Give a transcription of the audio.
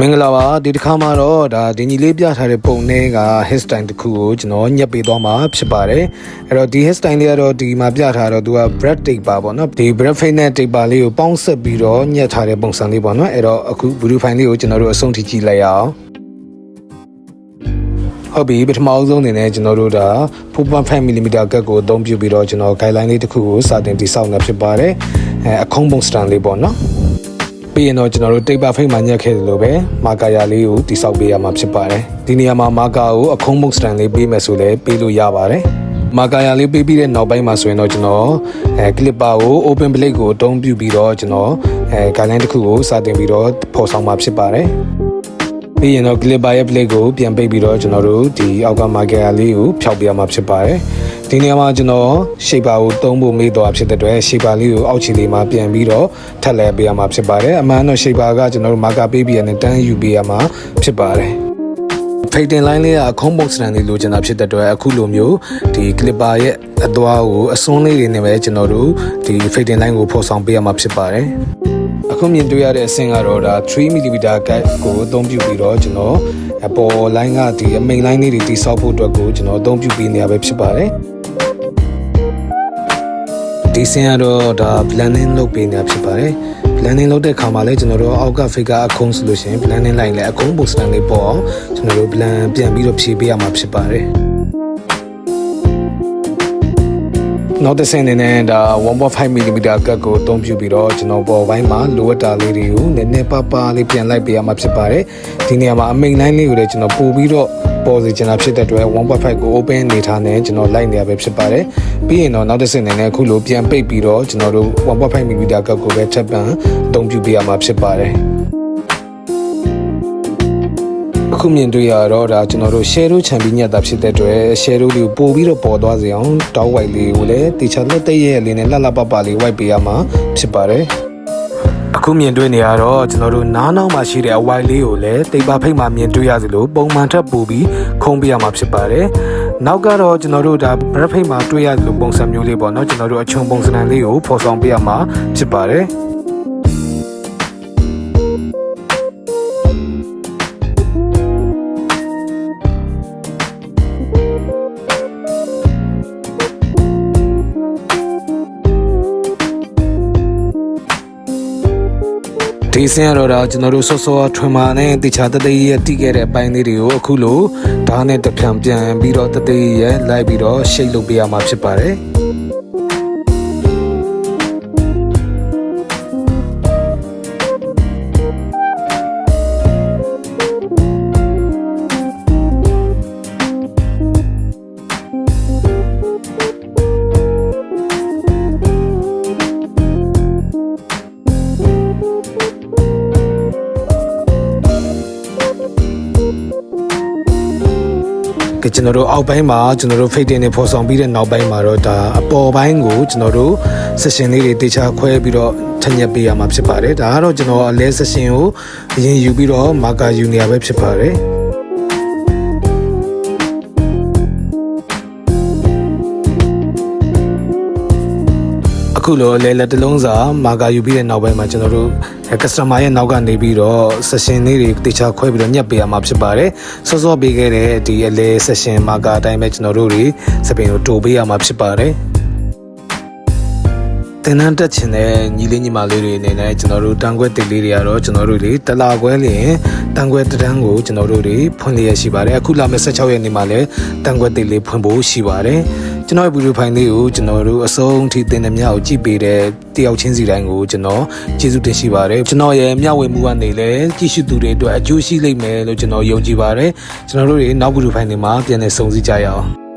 မင်္ဂလာပါဒီတစ်ခါမှာတော့ဒါဒီညီလေးပြထားတဲ့ပုံနဲ့က hair style တစ်ခုကိုကျွန်တော်ညက်ပေးသွားမှာဖြစ်ပါတယ်အဲ့တော့ဒီ hair style လေးကတော့ဒီမှာပြထားတော့သူက bread taper ပေါ့နော်ဒီ bread fade နဲ့ taper လေးကိုပေါင်းဆက်ပြီးတော့ညက်ထားတဲ့ပုံစံလေးပေါ့နော်အဲ့တော့အခု video file လေးကိုကျွန်တော်တို့အဆုံးထိကြည့်လိုက်ရအောင်ဟုတ်ပြီပထမအဆုံးအနေနဲ့ကျွန်တော်တို့ဒါ4.5 mm ကတ်ကိုအသုံးပြုပြီးတော့ကျွန်တော် guideline လေးတစ်ခုကိုစတင်တည်ဆောက်နေဖြစ်ပါတယ်အဲအခုံးပုံစံလေးပေါ့နော် ပြီးရင်တော့ကျွန်တော်တို့တိတ်ပါဖိတ်မှညက်ခဲ့တယ်လို့ပဲမာကာယာလေးကိုတိဆောက်ပေးရမှာဖြစ်ပါတယ်ဒီနေရာမှာမာကာကိုအခုံးမုတ်စတန်လေးပေးမယ်ဆိုလည်းပေးလို့ရပါတယ်မာကာယာလေးပေးပြီးတဲ့နောက်ပိုင်းမှာဆိုရင်တော့ကျွန်တော်အဲကလစ်ပါကို open plate ကိုအသုံးပြုပြီးတော့ကျွန်တော်အဲ guideline တစ်ခုကိုစတင်ပြီးတော့ဖော်ဆောင်မှာဖြစ်ပါတယ် ပြီးရင်တော့ clipper ရဲ့ plate ကိုပြန်ပိတ်ပြီးတော့ကျွန်တော်တို့ဒီအောက်က marker လေးကိုဖျောက်ပြရမှာဖြစ်ပါတယ်ဒီနေရာမှာကျွန်တော် shaper ကိုသုံးဖို့မေးတော့ဖြစ်တဲ့အတွက် shaper လေးကိုအောက်ခြေလေးမှာပြန်ပြီးတော့ထပ်လဲပေးရမှာဖြစ်ပါတယ်အမှန်တော့ shaper ကကျွန်တော်တို့ marker ပေးပြီးရတဲ့တန်းယူပေးရမှာဖြစ်ပါတယ် fading line လေးကခုံးပုံစံလေးလိုချင်တာဖြစ်တဲ့အတွက်အခုလိုမျိုးဒီ clipper ရဲ့အသွားကိုအစွန်းလေးတွေနဲ့ပဲကျွန်တော်တို့ဒီ fading line ကိုဖော်ဆောင်ပေးရမှာဖြစ်ပါတယ် အခုမြင်တွေ့ရတဲ့အဆင့်ကတော့ဒါ 3 mm gap ကိုအသုံးပြုပြီးတော့ကျွန်တော်အပေါ် line ကဒီအမိန် line လေးတွေတိစောက်ဖို့အတွက်ကိုကျွန်တော်အသုံးပြုပေးနေရပဲဖြစ်ပါတယ်ဒီဆင်ကတော့ဒါ blending လုပ်ပေးနေတာဖြစ်ပါတယ် blending လုပ်တဲ့ခါမှာလည်းကျွန်တော်တို့အောက်က figure အခုံးဆိုလို့ရှိရင် blending line လည်းအခုံးပုံစံလေးပေါ့အောင်ကျွန်တော်တို့ blend ပြန်ပြီးတော့ဖြည့်ပေးရမှာဖြစ်ပါတယ် နောက်တစ်ဆင့်အနေနဲ့ဒါ1.5 mm ကတ်ကိုအသုံးပြုပြီးတော့ကျွန်တော်ပေါ်ပိုင်းမှာလိုအပ်တာလေးတွေကိုနည်းနည်းပါးပါးလေးပြန်လိုက်ပေးရမှာဖြစ်ပါတယ်ဒီနေရာမှာအမိန် line လေးကိုလည်းကျွန်တော်ပို့ပြီးတော့ပေါ်စီချင်တာဖြစ်တဲ့အတွက်1.5ကို open နေထားနေကျွန်တော်လိုက်နေရပဲဖြစ်ပါတယ်ပြီးရင်တော့နောက်တစ်ဆင့်အနေနဲ့အခုလိုပြန်ပိတ်ပြီးတော့ကျွန်တော်တို့1.5 mm ကတ်ကိုပဲထပ်ပန်အသုံးပြုပေးရမှာဖြစ်ပါတယ် အခုမြင်တွေ့ရတော့ဒါကျွန်တော်တို့ share တို့ခြံပြီးညက်တာဖြစ်တဲ့အတွက် share တို့လေးကိုပို့ပြီးတော့ပေါ်သွားစေအောင်တောက်ဝိုက်လေးကိုလည်းတေချာလက်တည့်ရဲ့လေးနဲ့လှလှပပလေးဝိုက်ပေးရမှာဖြစ်ပါတယ်အခုမြင်တွေ့နေရတော့ကျွန်တော်တို့နားနောက်မှာရှိတဲ့အဝိုက်လေးကိုလည်းတိတ်ပါဖိတ်မှမြင်တွေ့ရသလိုပုံမှန်ထပ်ပို့ပြီးခုံးပေးရမှာဖြစ်ပါတယ်နောက်ကတော့ကျွန်တော်တို့ဒါဘရက်ဖိတ်မှာတွေ့ရသလိုပုံစံမျိုးလေးပေါ့နော်ကျွန်တော်တို့အချုံပုံစံလေးကိုဖော်ဆောင်ပေးရမှာဖြစ်ပါတယ် ဒီစင်ရတော့ဒါကျွန်တော်တို့ဆော့ဆော့ထွင်မာနဲ့တခြားတသေးရဲ့တိခဲ့တဲ့အပိုင်းလေးတွေကိုအခုလိုဓာတ်နဲ့တပြန်ပြန်ပြီးတော့တသေးရဲ့လိုက်ပြီးတော့ရှိတ်လုပ်ပေးရမှာဖြစ်ပါတယ် ကကျွန်တော်တို့အောက်ပိုင်းမှာကျွန်တော်တို့ fading နဲ့ဖော်ဆောင်ပြီးတဲ့နောက်ပိုင်းမှာတော့ဒါအပေါ်ပိုင်းကိုကျွန်တော်တို့ session လေးတွေတေချာခွဲပြီးတော့ထညက်ပေးရမှာဖြစ်ပါတယ်ဒါကတော့ကျွန်တော်အလဲ session ကိုအရင်ယူပြီးတော့ marker ယူနေရပဲဖြစ်ပါတယ် အခုလိုလဲလက်တလုံးစာမာကာယူပြီးတဲ့နောက်ပိုင်းမှာကျွန်တော်တို့ customer ရဲ့နောက်ကနေပြီးတော့ session လေးတွေတေချာခွဲပြီးတော့ညက်ပေးရမှာဖြစ်ပါတယ်စောစောပေးခဲ့တဲ့ဒီအလဲ session မာကာအတိုင်းပဲကျွန်တော်တို့တွေစပင်ကိုတိုးပေးရမှာဖြစ်ပါတယ်တင်နန်းတက်ချင်တဲ့ညီလေးညီမလေးတွေအနေနဲ့ကျွန်တော်တို့တန်ခွက်တိတ်လေးတွေကတော့ကျွန်တော်တို့တွေတလာခွဲလျင်တန်ခွက်တန်းကိုကျွန်တော်တို့တွေဖွင့်လျက်ရှိပါတယ်အခုလာမယ့်16ရက်နေ့မှာလည်းတန်ခွက်တိတ်လေးဖွင့်ဖို့ရှိပါတယ် ကျွန်တော်ရဲ့ဗီဒီယိုဖိုင်လေးကိုကျွန်တော်တို့အဆုံးထိတင်တဲ့မြောက်ကြည့်ပေးတဲ့တယောက်ချင်းစီတိုင်းကိုကျွန်တော်ကျေးဇူးတင်ရှိပါတယ်ကျွန်တော်ရဲ့မျှဝေမှုကနေလည်းကြည့်ရှုသူတွေအတွက်အကျိုးရှိလိမ့်မယ်လို့ကျွန်တော်ယုံကြည်ပါတယ်ကျွန်တော်တို့တွေနောက်ဗီဒီယိုဖိုင်တွေမှာပြန်လည်ဆုံစည်းကြရအောင်